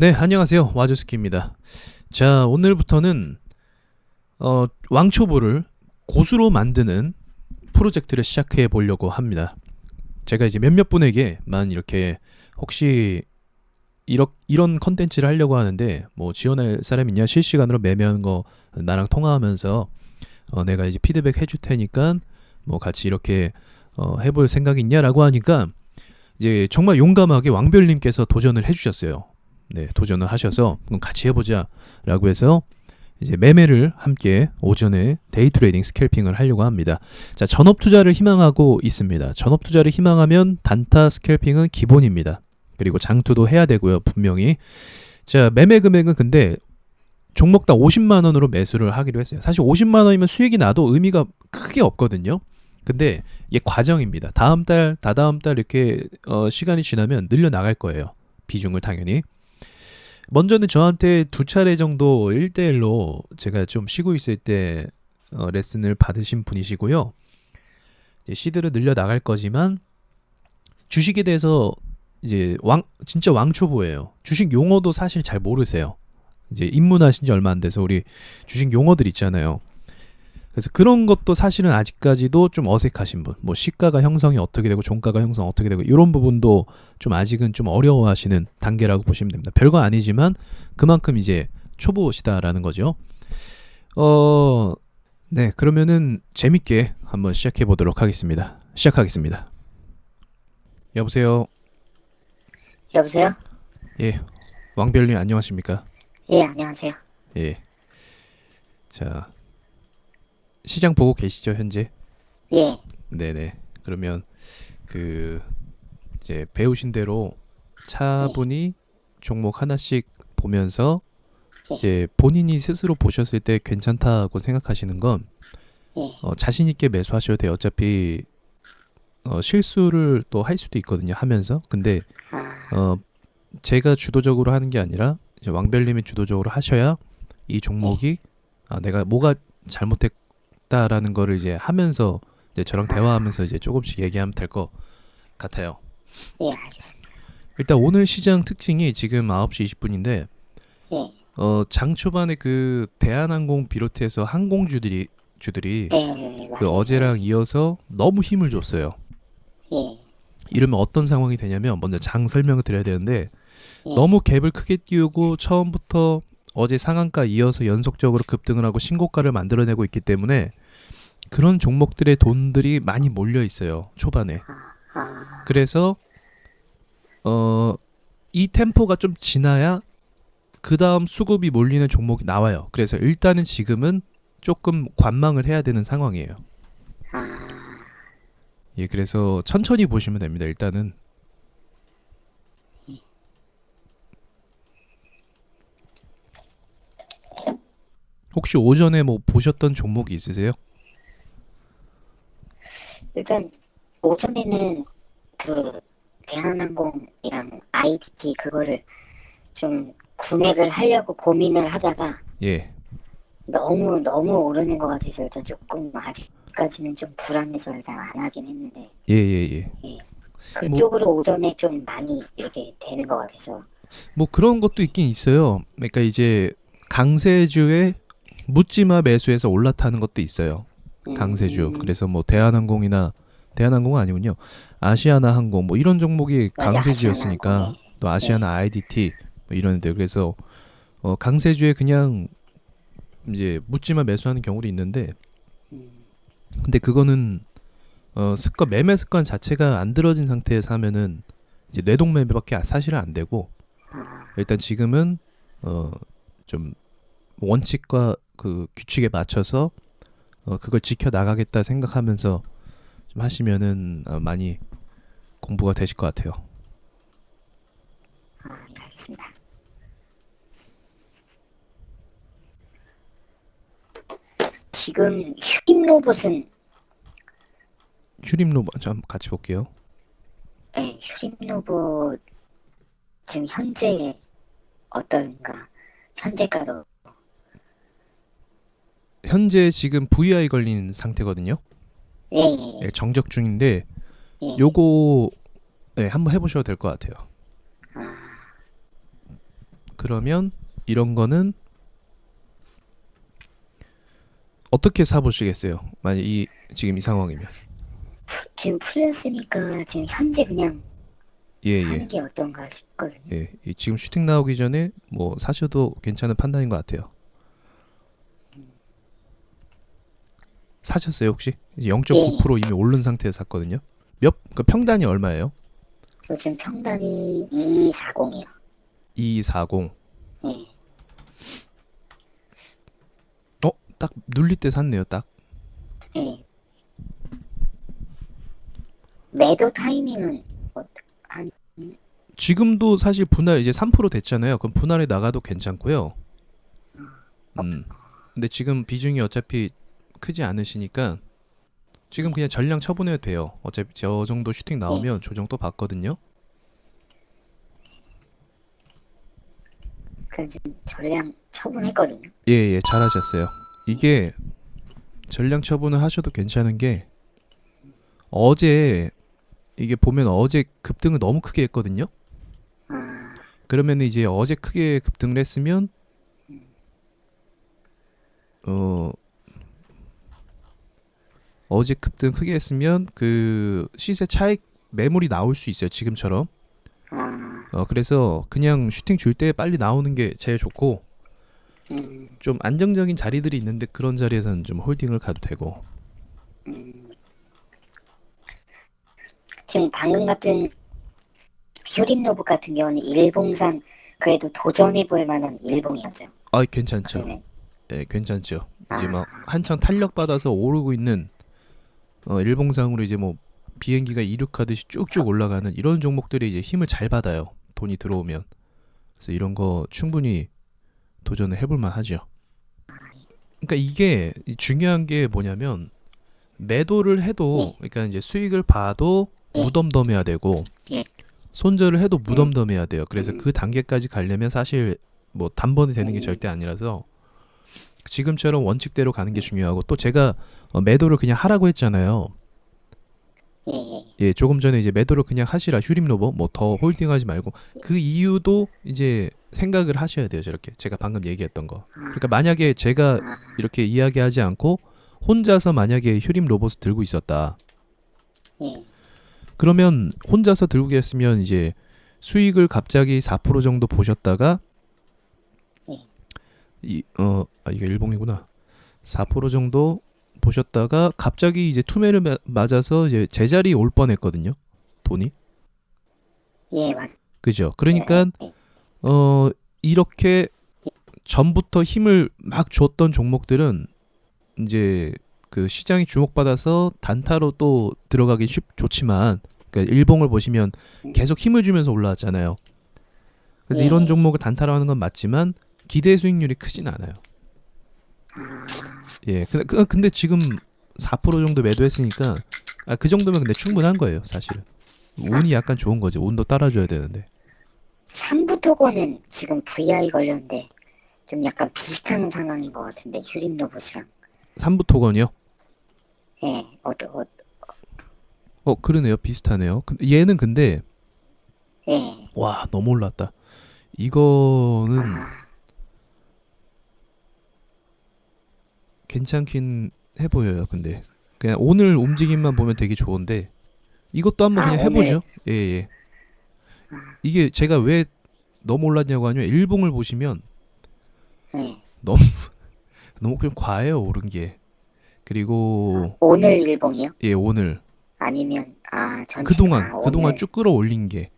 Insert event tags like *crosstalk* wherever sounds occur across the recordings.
네, 안녕하세요. 와주스키입니다. 자, 오늘부터는 어, 왕초보를 고수로 만드는 프로젝트를 시작해 보려고 합니다. 제가 이제 몇몇 분에게만 이렇게 혹시 이런 이런 컨텐츠를 하려고 하는데 뭐 지원할 사람 있냐 실시간으로 매매하는 거 나랑 통화하면서 어, 내가 이제 피드백 해줄 테니까 뭐 같이 이렇게 어, 해볼 생각 있냐라고 하니까 이제 정말 용감하게 왕별님께서 도전을 해주셨어요. 네, 도전을 하셔서 그럼 같이 해보자라고 해서 이제 매매를 함께 오전에 데이 트레이딩 스캘핑을 하려고 합니다. 자, 전업 투자를 희망하고 있습니다. 전업 투자를 희망하면 단타 스캘핑은 기본입니다. 그리고 장투도 해야 되고요, 분명히. 자, 매매 금액은 근데 종목당 50만 원으로 매수를 하기로 했어요. 사실 50만 원이면 수익이 나도 의미가 크게 없거든요. 근데 이게 과정입니다. 다음 달, 다다음 달 이렇게 어, 시간이 지나면 늘려 나갈 거예요. 비중을 당연히. 먼저는 저한테 두 차례 정도 1대1로 제가 좀 쉬고 있을 때 어, 레슨을 받으신 분이시고요. 시드를 늘려 나갈 거지만 주식에 대해서 이제 왕 진짜 왕초보예요. 주식 용어도 사실 잘 모르세요. 이제 입문하신 지 얼마 안 돼서 우리 주식 용어들 있잖아요. 그래서 그런 것도 사실은 아직까지도 좀 어색하신 분, 뭐 시가가 형성이 어떻게 되고 종가가 형성 어떻게 되고 이런 부분도 좀 아직은 좀 어려워하시는 단계라고 보시면 됩니다. 별거 아니지만 그만큼 이제 초보시다라는 거죠. 어, 네, 그러면은 재밌게 한번 시작해 보도록 하겠습니다. 시작하겠습니다. 여보세요. 여보세요? 예, 왕별님 안녕하십니까? 예, 안녕하세요. 예. 자, 시장 보고 계시죠 현재? 예, 네네. 그러면 그 이제 배우신 대로 차분히 종목 하나씩 보면서 이제 본인이 스스로 보셨을 때 괜찮다고 생각하시는 건 예, 어, 자신 있게 매수하셔도 돼요. 어차피 어, 실수를 또 할 수도 있거든요. 하면서. 근데 아, 어, 제가 주도적으로 하는 게 아니라 이제 왕별님이 주도적으로 하셔야 이 종목이 아, 내가 뭐가 잘못했 다라는 거를 이제 하면서 이제 저랑 대화하면서 이제 조금씩 얘기하면 될 것 같아요. 예, 알겠습니다. 일단 오늘 시장 특징이 지금 9시 20분인데 예, 어, 장 초반에 그 대한항공 비롯해서 항공주들이 주들이 네, 그. 어제랑 이어서 너무 힘을 줬어요. 예, 이러면 어떤 상황이 되냐면 먼저 장 설명을 드려야 되는데 예. 너무 갭을 크게 띄우고 처음부터 어제 상한가 이어서 연속적으로 급등을 하고 신고가를 만들어내고 있기 때문에 그런 종목들의 돈들이 많이 몰려 있어요 초반에. 아, 그래서 어 이 템포가 좀 지나야 그 다음 수급이 몰리는 종목이 나와요. 그래서 일단은 지금은 조금 관망을 해야 되는 상황이에요. 아, 예 그래서 천천히 보시면 됩니다 일단은. 혹시 오전에 뭐 보셨던 종목이 있으세요? 일단 오전에는 그 대한항공이랑 IDT 그거를 좀 구매를 하려고 고민을 하다가 예. 너무 너무 오르는 것 같아서 일단 조금 아직까지는 좀 불안해서 일단 안 하긴 했는데 예, 예, 예. 그쪽으로 오전에 좀 많이 이렇게 되는 것 같아서 뭐 그런 것도 있긴 있어요. 그러니까 이제 강세주에 묻지마 매수해서 올라타는 것도 있어요. 음, 강세주. 그래서 뭐 대한항공이나 대한항공은 아니군요. 아시아나 항공 뭐 이런 종목이 맞아, 강세주였으니까 아시아나. 또 아시아나 IDT 뭐 이런 데 그래서 어 강세주에 그냥 이제 묻지마 매수하는 경우도 있는데 음, 근데 그거는 어 습관 매매 습관 자체가 안 들어진 상태에서 하면은 이제 뇌동 매매밖에 아- 사실은 안 되고 아, 일단 지금은 어 좀 원칙과 그 규칙에 맞춰서 어 그걸 지켜 나가겠다 생각하면서 좀 하시면은 어, 많이 공부가 되실 것 같아요. 아, 예, 알겠습니다. 지금 휴임 로봇은 휴림 로봇 좀 같이 볼게요. 예, 휴림 로봇 지금 현재 어떤가 현재가로 현재 지금 VI 걸린 상태거든요. 예, 예, 예, 정적 중인데 예. 요거 네, 한번 해보셔도 될 것 같아요. 아, 그러면 이런 거는 어떻게 사보시겠어요? 만약 이 지금 이 상황이면 지금 풀렸으니까 지금 현재 그냥 예 사는 예. 게 어떤가 싶거든요. 예, 이 지금 슈팅 나오기 전에 뭐 사셔도 괜찮은 판단인 것 같아요. 사셨어요 혹시? 이제 0.9% 이미 오른 상태에서 샀거든요. 몇 그 평단이 얼마예요? 저 지금 평단이 240이요. 240. 예. 어, 딱 눌릴 때 샀네요, 딱. 예. 매도 타이밍은 어, 한 지금도 사실 분할 이제 3% 됐잖아요. 그럼 분할에 나가도 괜찮고요. 음. 근데 지금 비중이 어차피 크지 않으시니까 지금 그냥 전량 처분해도 돼요. 어차피 저 정도 슈팅 나오면 조정 또 받거든요. 그 지금 전량 처분했거든요. 예, 예, 잘하셨어요. 이게 전량 처분을 하셔도 괜찮은 게 어제 이게 보면 어제 급등을 너무 크게 했거든요. 아, 그러면 이제 어제 크게 급등을 했으면 어 어제 급등 크게 했으면 그 시세 차익 매물이 나올 수 있어요 지금처럼. 아, 어 그래서 그냥 슈팅 줄 때 빨리 나오는 게 제일 좋고 음, 좀 안정적인 자리들이 있는데 그런 자리에서는 좀 홀딩을 가도 되고. 지금 방금 같은 휴림 로봇 같은 경우는 일봉상 그래도 도전해 볼 만한 일봉이었죠. 아 괜찮죠. 예 괜찮죠. 이제 막 한창 탄력 받아서 오르고 있는 어 일봉상으로 이제 뭐 비행기가 이륙하듯이 쭉쭉 올라가는 이런 종목들이 이제 힘을 잘 받아요. 돈이 들어오면. 그래서 이런 거 충분히 도전을 해볼 만하죠. 그러니까 이게 이 중요한 게 뭐냐면 매도를 해도 그러니까 이제 수익을 봐도 무덤덤해야 되고 예. 손절을 해도 무덤덤해야 돼요. 그래서 그 단계까지 가려면 사실 뭐 단번에 되는 게 음. 절대 아니라서 지금처럼 원칙대로 가는 게 중요하고 또 제가 어, 매도를 그냥 하라고 했잖아요. 예, 예. 예, 조금 전에 이제 매도를 그냥 하시라 휴림 로버 뭐 더 홀딩하지 말고 그 이유도 이제 생각을 하셔야 돼요. 저렇게 제가 방금 얘기했던 거. 그러니까 만약에 제가 아, 이렇게 이야기하지 않고 혼자서 만약에 휴림 로봇을 들고 있었다. 예. 그러면 혼자서 들고 계셨으면 이제 수익을 갑자기 4% 정도 보셨다가 예. 이 어 아, 이게 일봉이구나. 4% 정도 보셨다가 갑자기 이제 투매를 마- 맞아서 이제 제자리 올 뻔했거든요. 돈이. 예, 맞. 그죠? 그러니까 예, 어 이렇게 전부터 힘을 막 줬던 종목들은 이제 그 시장이 주목받아서 단타로 또 들어가기 쉽 좋지만 그러니까 일봉을 보시면 계속 힘을 주면서 올라왔잖아요. 그래서 예. 이런 종목을 단타로 하는 건 맞지만 기대 수익률이 크진 않아요. 예. 근데, 그- 근데 지금 4% 정도 매도했으니까 아, 그 정도면 근데 충분한 거예요, 사실은. 운이 약간 좋은 거지. 운도 따라줘야 되는데. 삼부토고는 지금 VI 걸렸는데 좀 약간 비슷한 상황인 것 같은데 휴림 로봇이랑. 삼부 토건이요? 예, 어떠, 어, 어, 그러네요. 비슷하네요. 근데 얘는 근데 예. 와, 너무 올랐다. 이거는 괜찮긴 해 보여요. 근데 그냥 오늘 움직임만 보면 되게 좋은데 이것도 한번 아, 그냥 해보죠. 예, 예. 이게 제가 왜 너무 올랐냐고 하면 일봉을 보시면 예. *laughs* 너무 그냥 과해요 오른 게. 그리고 오늘 일봉이요? 예 오늘 아니면 아 전체 그동안 아, 그동안 오늘. 쭉 끌어올린 게.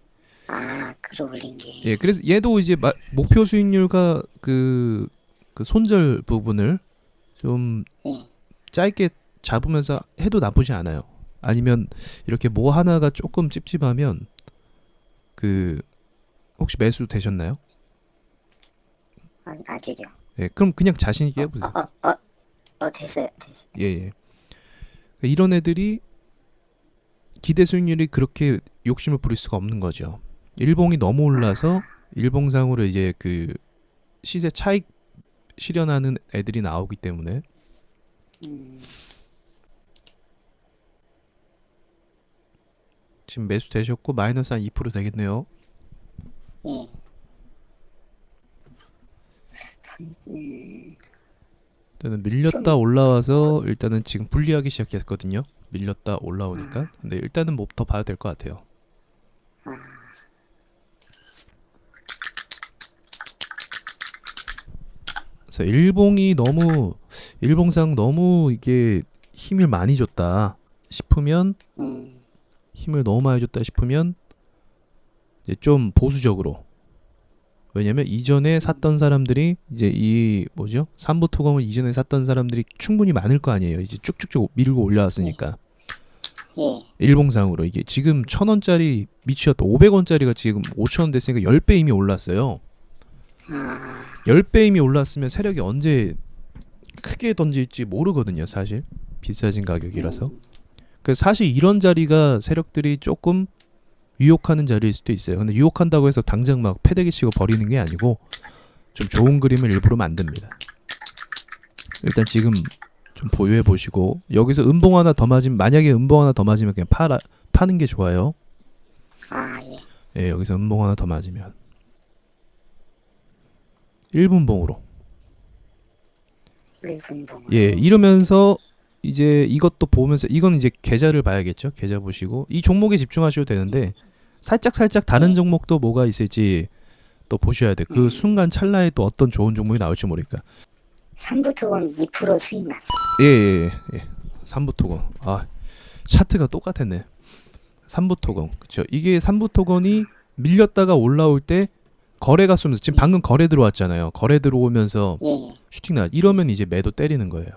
아 끌어올린 게 예, 그래서 얘도 이제 마- 목표 수익률과 그, 그 손절 부분을 좀 예. 짧게 잡으면서 해도 나쁘지 않아요. 아니면 이렇게 뭐 하나가 조금 찝찝하면 그 혹시 매수 되셨나요? 아, 아직이요. 예, 그럼 그냥 자신 있게 해보세요. 어, 어, 어, 어 됐어요, 됐어요. 예, 예. 이런 애들이 기대 수익률이 그렇게 욕심을 부릴 수가 없는 거죠. 일봉이 너무 올라서 일봉상으로 이제 그 시세 차익 실현하는 애들이 나오기 때문에 음, 지금 매수 되셨고 마이너스 한 2% 되겠네요. 일단은 밀렸다 올라와서 일단은 지금 분리하기 시작했거든요. 밀렸다 올라오니까. 근데 일단은 뭐 더 봐야 될 것 같아요. 그래서 일봉이 너무 일봉상 너무 이게 힘을 많이 줬다 싶으면 음, 힘을 너무 많이 줬다 싶으면 이제 좀 보수적으로. 왜냐면 이전에 샀던 사람들이 이제 이 뭐죠? 삼부 토공을 이전에 샀던 사람들이 충분히 많을 거 아니에요. 이제 쭉쭉쭉 밀고 올라왔으니까. 예, 일봉상으로 이게 지금 천 원짜리 미치었다. 500원짜리가 지금 5천 원 됐으니까 10배 이미 올랐어요. 아, 10배 이미 올랐으면 세력이 언제 크게 던질지 모르거든요 사실 비싸진 가격이라서 그 사실 이런 자리가 세력들이 조금 유혹하는 자리일 수도 있어요. 근데 유혹한다고 해서 당장 막 패대기 치고 버리는 게 아니고 좀 좋은 그림을 일부러 만듭니다. 일단 지금 좀 보유해 보시고 여기서 음봉 하나 더 맞으면 만약에 음봉 하나 더 맞으면 그냥 팔아 파는 게 좋아요. 아, 예, 예, 여기서 음봉 하나 더 맞으면 1분봉으로 1분 봉. 예, 이러면서 이제 이것도 보면서 이건 이제 계좌를 봐야겠죠. 계좌 보시고 이 종목에 집중하셔도 되는데 살짝 살짝 다른 종목도 뭐가 있을지 또 보셔야 돼. 그 순간 찰나에 또 어떤 좋은 종목이 나올지 모르니까. 3부 토건 2% 수익 났어. 예, 예, 예. 예. 삼부토건. 아, 차트가 똑같았네. 삼부토건. 그렇죠. 이게 삼부토건이 밀렸다가 올라올 때 거래가 쏘면서 지금 방금 거래 들어왔잖아요. 거래 들어오면서 예, 슈팅 나 이러면 이제 매도 때리는 거예요.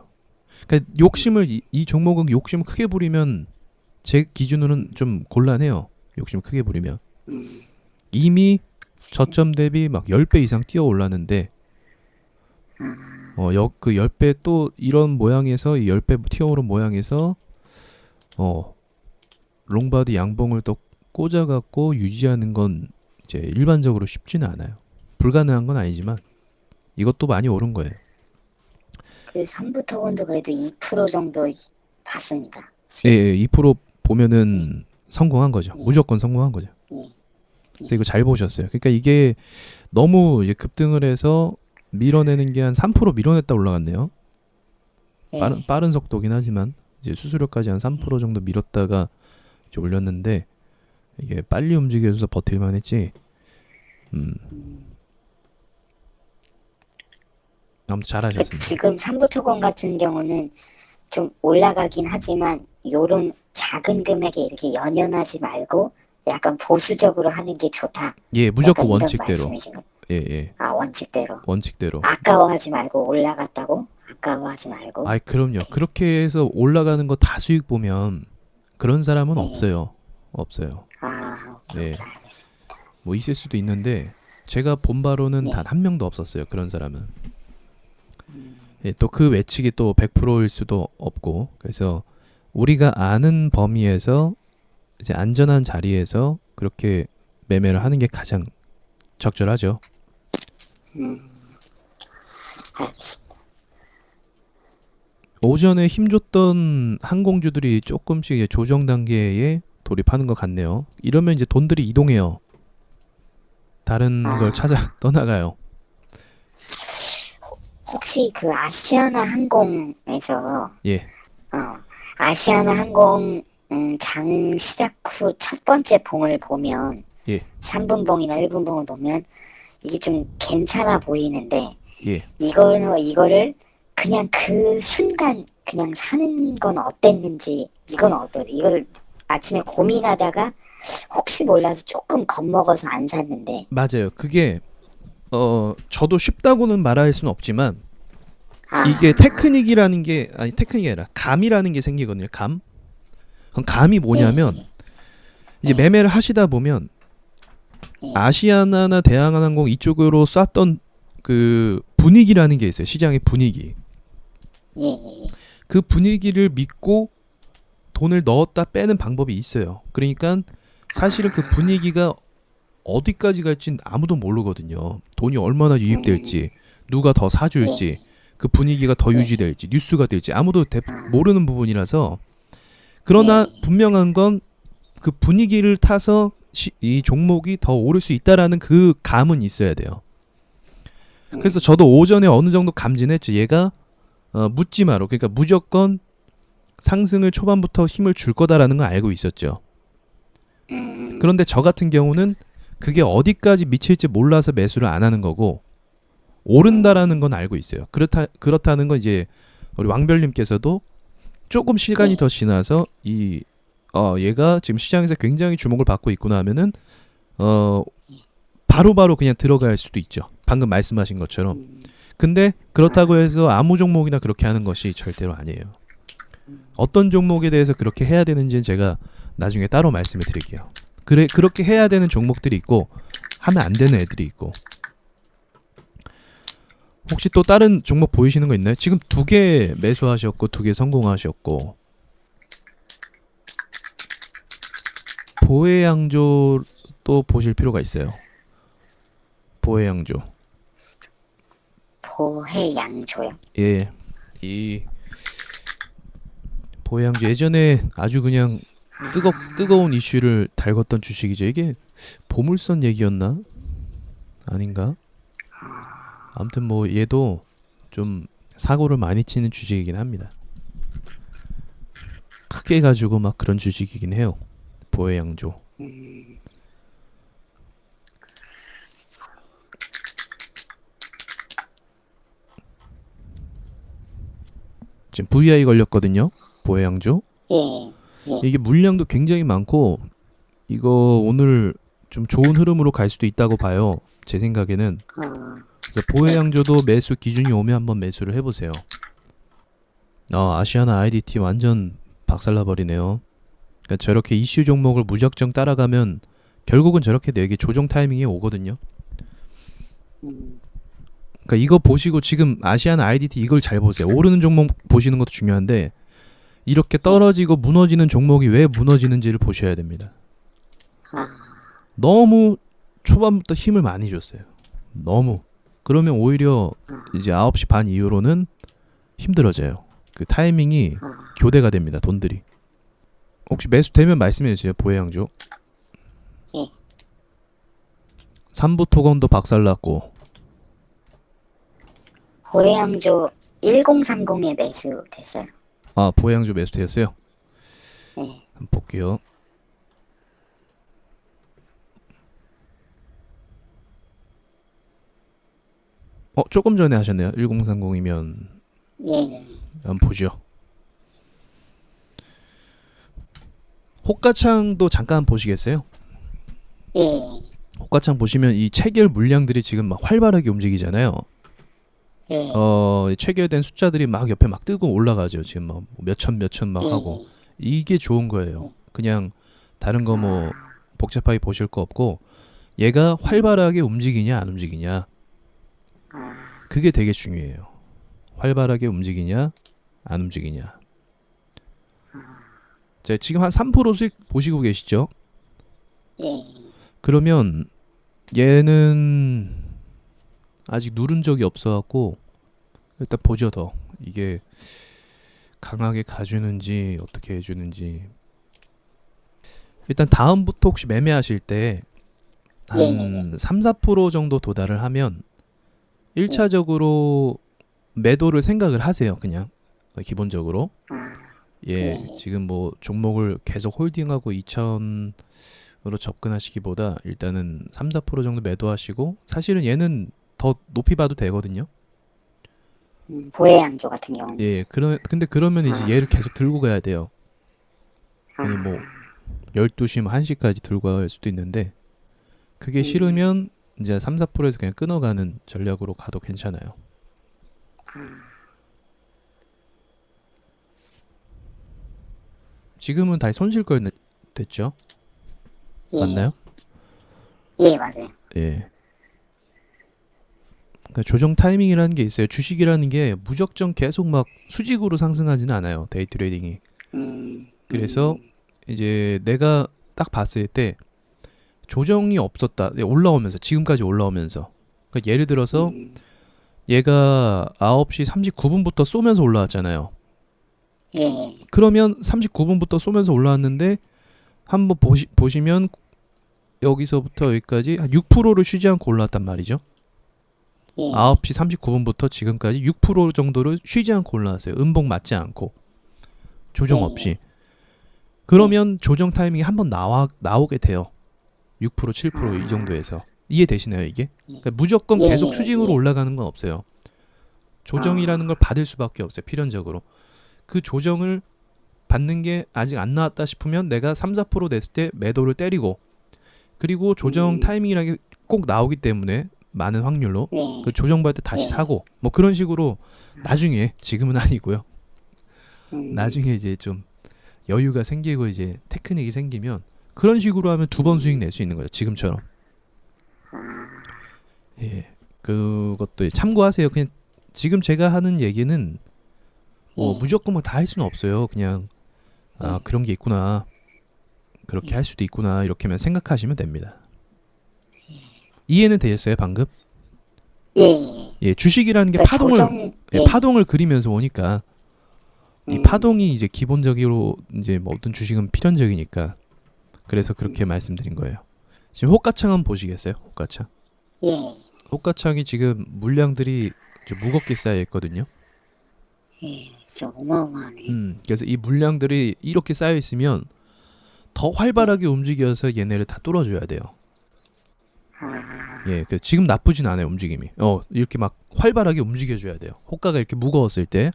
그러니까 욕심을 이, 이 종목은 욕심 을 크게 부리면 제 기준으로는 좀 곤란해요. 욕심 크게 부리면 음, 이미 저점 대비 막 10배 이상 뛰어 올랐는데 어, 역, 그 10배 또 이런 모양에서 이 10배 튀어오른 모양에서 어, 롱바디 양봉을 또 꽂아 갖고 유지하는 건 이제 일반적으로 쉽지는 않아요. 불가능한 건 아니지만 이것도 많이 오른 거예요. 그리고 3부 토건도 그래도 2% 정도 봤습니다. 예, 예, 2% 보면은 성공한 거죠. 무조건 성공한 거죠. 예, 그래서 이거 잘 보셨어요. 그러니까 이게 너무 이제 급등을 해서 밀어내는 게 한 3% 밀어냈다 올라갔네요. 예, 빠른 빠른 속도긴 하지만 이제 수수료까지 한 3% 정도 밀었다가 이제 올렸는데 이게 빨리 움직여줘서 버틸만 했지. 음. 아무튼 그 잘하셨습니다. 지금 3부 토건 같은 경우는 좀 올라가긴 하지만 요런 작은 금액에 이렇게 연연하지 말고 약간 보수적으로 하는 게 좋다. 예, 무조건 원칙대로. 예, 예. 아 원칙대로. 원칙대로. 아까워하지 말고 올라갔다고 아까워하지 말고. 아이 그럼요. 그렇게 해서 올라가는 거 다 수익 보면 그런 사람은 네. 없어요. 없어요. 아, 오케이, 예. 오케이, 알겠습니다. 뭐 있을 수도 있는데 제가 본 바로는 네. 단 한 명도 없었어요. 그런 사람은. 예, 또 그 외측이 또 100%일 수도 없고 그래서 우리가 아는 범위에서 이제 안전한 자리에서 그렇게 매매를 하는 게 가장 적절하죠. 음. 오전에 힘줬던 항공주들이 조금씩 조정 단계에 돌입하는 것 같네요. 이러면 이제 돈들이 이동해요. 다른 걸 찾아 *laughs* 떠나가요. 혹시 그 아시아나 항공에서 예. 어, 아시아나 항공 음, 장 시작 후 첫 번째 봉을 보면 예. 3분 봉이나 1분 봉을 보면 이게 좀 괜찮아 보이는데 예. 이걸 이거를 그냥 그 순간 그냥 사는 건 어땠는지 이건 어떠 이거를 아침에 고민하다가 혹시 몰라서 조금 겁먹어서 안 샀는데 맞아요. 그게 어 저도 쉽다고는 말할 수는 없지만 아, 이게 테크닉이라는 게 아니 테크닉이 아니라 감이라는 게 생기거든요. 감. 그럼 감이 뭐냐면 네. 이제 매매를 하시다 보면 네. 아시아나나 대한항공 이쪽으로 쐈던 그 분위기라는 게 있어요. 시장의 분위기. 예, 예, 그 분위기를 믿고 돈을 넣었다 빼는 방법이 있어요. 그러니까 사실은 그 분위기가 어디까지 갈진 아무도 모르거든요. 돈이 얼마나 유입될지, 누가 더 사줄지, 그 분위기가 더 유지될지, 뉴스가 될지 아무도 대- 모르는 부분이라서 그러나 분명한 건 그 분위기를 타서 시- 이 종목이 더 오를 수 있다라는 그 감은 있어야 돼요. 그래서 저도 오전에 어느 정도 감지했죠. 얘가 어, 묻지마로 그러니까 무조건 상승을 초반부터 힘을 줄 거다라는 걸 알고 있었죠. 음, 그런데 저 같은 경우는 그게 어디까지 미칠지 몰라서 매수를 안 하는 거고 오른다라는 건 알고 있어요. 그렇다 그렇다는 건 이제 우리 왕별님께서도 조금 시간이 네. 더 지나서 이 어, 얘가 지금 시장에서 굉장히 주목을 받고 있구나 하면은 어 바로바로 그냥 들어갈 수도 있죠. 방금 말씀하신 것처럼. 음, 근데 그렇다고 해서 아무 종목이나 그렇게 하는 것이 절대로 아니에요. 어떤 종목에 대해서 그렇게 해야 되는지는 제가 나중에 따로 말씀을 드릴게요. 그래 그렇게 해야 되는 종목들이 있고 하면 안 되는 애들이 있고. 혹시 또 다른 종목 보이시는 거 있나요? 지금 두 개 매수하셨고 두 개 성공하셨고 보혜양조 또 보실 필요가 있어요. 보혜양조. 보해양조요. 예, 이 보양주 예전에 아주 그냥 뜨거 뜨거운 이슈를 달궜던 주식이죠. 이게 보물선 얘기였나? 아닌가? 아무튼 뭐 얘도 좀 사고를 많이 치는 주식이긴 합니다. 크게 가지고 막 그런 주식이긴 해요. 보혜양조. 음, 지금 VI 걸렸거든요. 보혜양조. 예, 이게 물량도 굉장히 많고 이거 오늘 좀 좋은 흐름으로 갈 수도 있다고 봐요. 제 생각에는 어, 그래서 보혜양조도 매수 기준이 오면 한번 매수를 해보세요. 아 아시아나 IDT 완전 박살나 버리네요. 그러니까 저렇게 이슈 종목을 무작정 따라가면 결국은 저렇게 내게 조정 타이밍이 오거든요. 음, 그러니까 이거 보시고 지금 아시아나 IDT 이걸 잘 보세요. 오르는 종목 보시는 것도 중요한데 이렇게 떨어지고 무너지는 종목이 왜 무너지는지를 보셔야 됩니다. 아, 너무 초반부터 힘을 많이 줬어요. 너무. 그러면 오히려 이제 9시 반 이후로는 힘들어져요. 그 타이밍이 아, 교대가 됩니다. 돈들이. 혹시 매수되면 말씀해 주세요. 보혜양조. 예. 삼부 토건도 박살났고 보해양조 1030에 매수됐어요. 아 보혜양조 매수되었어요. 예, 한번 볼게요. 어 조금 전에 하셨네요. 1030이면 예, 한번 보죠. 호가창도 잠깐 보시겠어요? 예, 호가창 보시면 이 체결 물량들이 지금 막 활발하게 움직이잖아요. 예, 어, 체결된 숫자들이 막 옆에 막 뜨고 올라가죠. 지금 막 몇천 몇천 막 예, 하고 이게 좋은 거예요. 그냥 다른 거 뭐 복잡하게 보실 거 없고 얘가 활발하게 움직이냐 안 움직이냐 아, 그게 되게 중요해요. 활발하게 움직이냐 안 움직이냐. 자, 지금 한 3% 수익 보시고 계시죠? 예, 그러면 얘는 아직 누른 적이 없어갖고 일단 보죠 더. 이게 강하게 가주는지 어떻게 해주는지. 일단 다음부터 혹시 매매하실 때한 예. 3, 4% 정도 도달을 하면 1차적으로 매도를 생각을 하세요 그냥. 어, 기본적으로. 아, 예, 네. 지금 뭐 종목을 계속 홀딩하고 2천으로 접근하시기보다 일단은 3, 4% 정도 매도하시고 사실은 얘는 더 높이 봐도 되거든요. 음, 보해양조 같은 경우는. 예, 그러 근데 그러면 이제 얘를 계속 들고 가야 돼요. 아니 뭐 12시, 뭐 1시까지 들고 갈 수도 있는데 그게 음. 싫으면 이제 3, 4%에서 그냥 끊어가는 전략으로 가도 괜찮아요. 지금은 다시 손실 거였 됐죠? 예, 맞나요? 예, 맞아요. 예. 그러니까 조정 타이밍이라는 게 있어요. 주식이라는 게 무작정 계속 막 수직으로 상승하지는 않아요. 데이 트레이딩이. 음, 그래서 음, 이제 내가 딱 봤을 때 조정이 없었다. 예, 올라오면서 지금까지 올라오면서. 그러니까 예를 들어서 음, 얘가 9시 39분부터 쏘면서 올라왔잖아요. 예, 그러면 39분부터 쏘면서 올라왔는데 한번 보시, 보시면 여기서부터 여기까지 한 6%를 쉬지 않고 올라왔단 말이죠. 예. 9시 39분부터 지금까지 6% 정도를 쉬지 않고 올라왔어요. 음봉 맞지 않고 조정 네. 없이. 그러면 조정 타이밍이 한 번 나와 나오게 돼요. 6% 7%이 정도에서 이해되시나요 이게? 그러니까 무조건 예, 계속 예, 수직으로 예. 올라가는 건 없어요. 조정이라는 걸 받을 수밖에 없어요. 필연적으로 그 조정을 받는 게 아직 안 나왔다 싶으면 내가 3, 4% 됐을 때 매도를 때리고 그리고 조정 음. 타이밍이라는 게 꼭 나오기 때문에 많은 확률로 네. 그 조정받을 때 다시 네. 사고 뭐 그런 식으로 나중에 지금은 *laughs* 아니고요. 음, 나중에 이제 좀 여유가 생기고 이제 테크닉이 생기면 그런 식으로 하면 두 번 수익 낼 수 있는 거죠. 지금처럼. 예. 그것도 참고하세요. 그냥 지금 제가 하는 얘기는 뭐 예. 무조건 뭐 다 할 수는 없어요. 그냥 아 네. 그런 게 있구나. 그렇게 할 수도 있구나. 이렇게만 생각하시면 됩니다. 이해는 되셨어요, 방금? 예, 예. 예, 주식이라는 게 그러니까 파동을 조정, 예, 예. 파동을 그리면서 오니까 이 음. 파동이 이제 기본적으로 이제 뭐 어떤 주식은 필연적이니까 그래서 그렇게 음. 말씀드린 거예요. 지금 호가창 한번 보시겠어요? 호가창. 예. 호가창이 지금 물량들이 좀 무겁게 쌓여 있거든요. 예. 진짜 어마어마하네. 음, 그래서 이 물량들이 이렇게 쌓여 있으면 더 활발하게 움직여서 얘네를 다 뚫어줘야 돼요. 아, 예, 그 지금 나쁘진 않아요 움직임이. 어, 이렇게 막 활발하게 움직여줘야 돼요. 호가가 이렇게 무거웠을 때.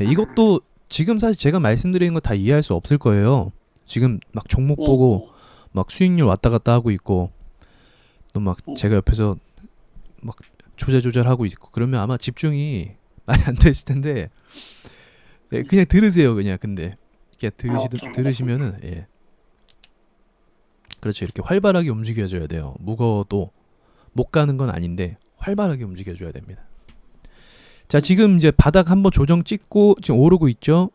예, 이것도 지금 사실 제가 말씀드리는 거 다 이해할 수 없을 거예요. 지금 막 종목 예. 보고 막 수익률 왔다 갔다 하고 있고 또막 음. 제가 옆에서 막 조잘조잘 하고 있고 그러면 아마 집중이 *laughs* 많이 안 되실 텐데 네, 그냥 들으세요 그냥 근데 이렇게 들으시 오케이, 들으시면은 예 그렇죠 이렇게 활발하게 움직여줘야 돼요 무거워도 못 가는 건 아닌데 활발하게 움직여줘야 됩니다 자 지금 이제 바닥 한번 조정 찍고 지금 오르고 있죠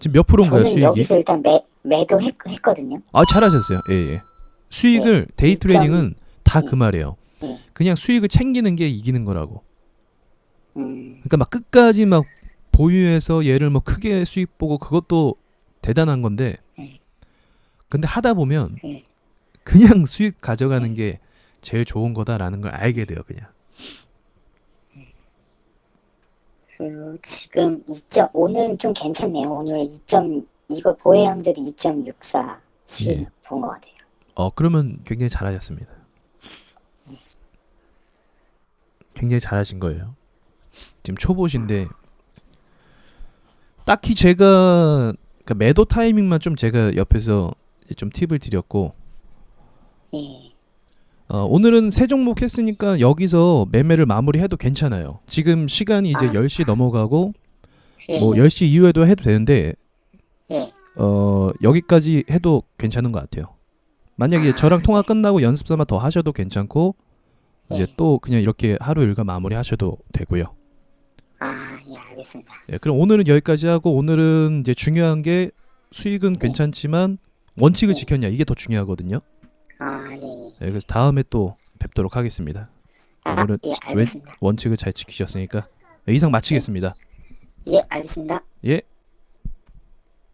지금 몇 프로인가요 저는 수익이 여기서 일단 매, 매도 했, 했거든요. 아 잘하셨어요. 예, 예. 수익을 데이 이점- 트레이딩은 다그 네. 말이에요. 네. 그냥 수익을 챙기는 게 이기는 거라고. 음, 그러니까 막 끝까지 막 보유해서 얘를 뭐 크게 수익 보고 그것도 대단한 건데. 네. 근데 하다 보면 네. 그냥 수익 가져가는 게 제일 좋은 거다라는 걸 알게 돼요, 그냥. 그, 지금 2점, 오늘은 좀 괜찮네요. 오늘 2점, 이거 보혜양저도 2.64 수익 예. 본것 같아요. 어, 그러면 굉장히 잘하셨습니다. 굉장히 잘하신 거예요. 지금 초보신데 딱히 제가 그러니까 매도 타이밍만 좀 제가 옆에서 좀 팁을 드렸고 예. 어, 오늘은 세 종목 했으니까 여기서 매매를 마무리해도 괜찮아요. 지금 시간이 이제 아. 10시 넘어가고 예. 뭐 10시 이후에도 해도 되는데 예. 어, 여기까지 해도 괜찮은 것 같아요. 만약에 아, 저랑 통화 끝나고 연습 삼아 더 하셔도 괜찮고 이제 예. 또 그냥 이렇게 하루 일과 마무리 하셔도 되고요. 아, 예, 알겠습니다. 예, 그럼 오늘은 여기까지 하고 오늘은 이제 중요한 게 수익은 괜찮지만 원칙을 지켰냐 이게 더 중요하거든요. 아, 예, 예. 예, 그래서 다음에 또 뵙도록 하겠습니다. 아, 오늘은 예, 웬- 알겠습니다. 원칙을 잘 지키셨으니까 예, 이상 마치겠습니다. 예, 알겠습니다. 예.